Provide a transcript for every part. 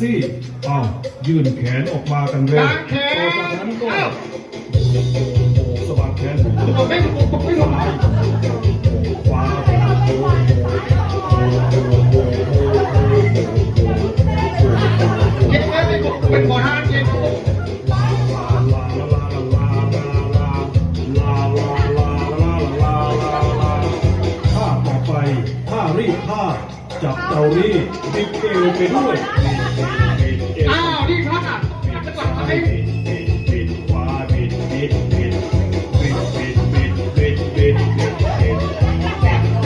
ซี่เอ้ายื่นแขนออกมากันเร็วต่อจากนั้นก็สะบัดแขนเอาไม่ไม่ลงไปขวาเย็นแม่เป็นเป็นโบราณเย็นท่าต่อไปข้ารีข้าจับเตารีบิดเอวไปด้วย อ้าวนี่ครับอะจะกลับมาไหม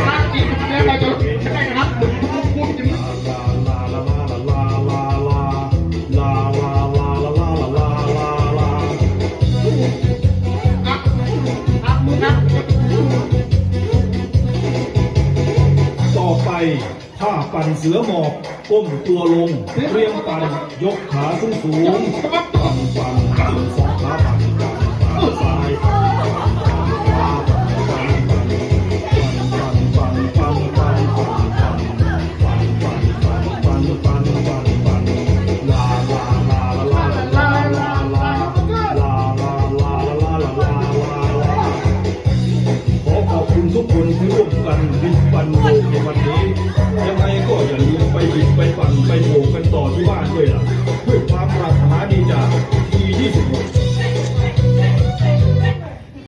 ร่างจิตแล้วไปจนใช่ครับคุณพูดจะมีต่อไป ท่าปั่นเสือหมอบก้มตัวลงเตรียมปั่นยกขาสูงสูงปั่นปั่นปั่นสองขาปั่น คุณทุกคนที่ร่วมกันบิบปันโลกในวันนี้ ยังไงก็อย่าลืมไปบิดไปปั่นไปโบกกันต่อที่บ้านด้วยล่ะด้วยความปรารถนาดีจากทีที่สุด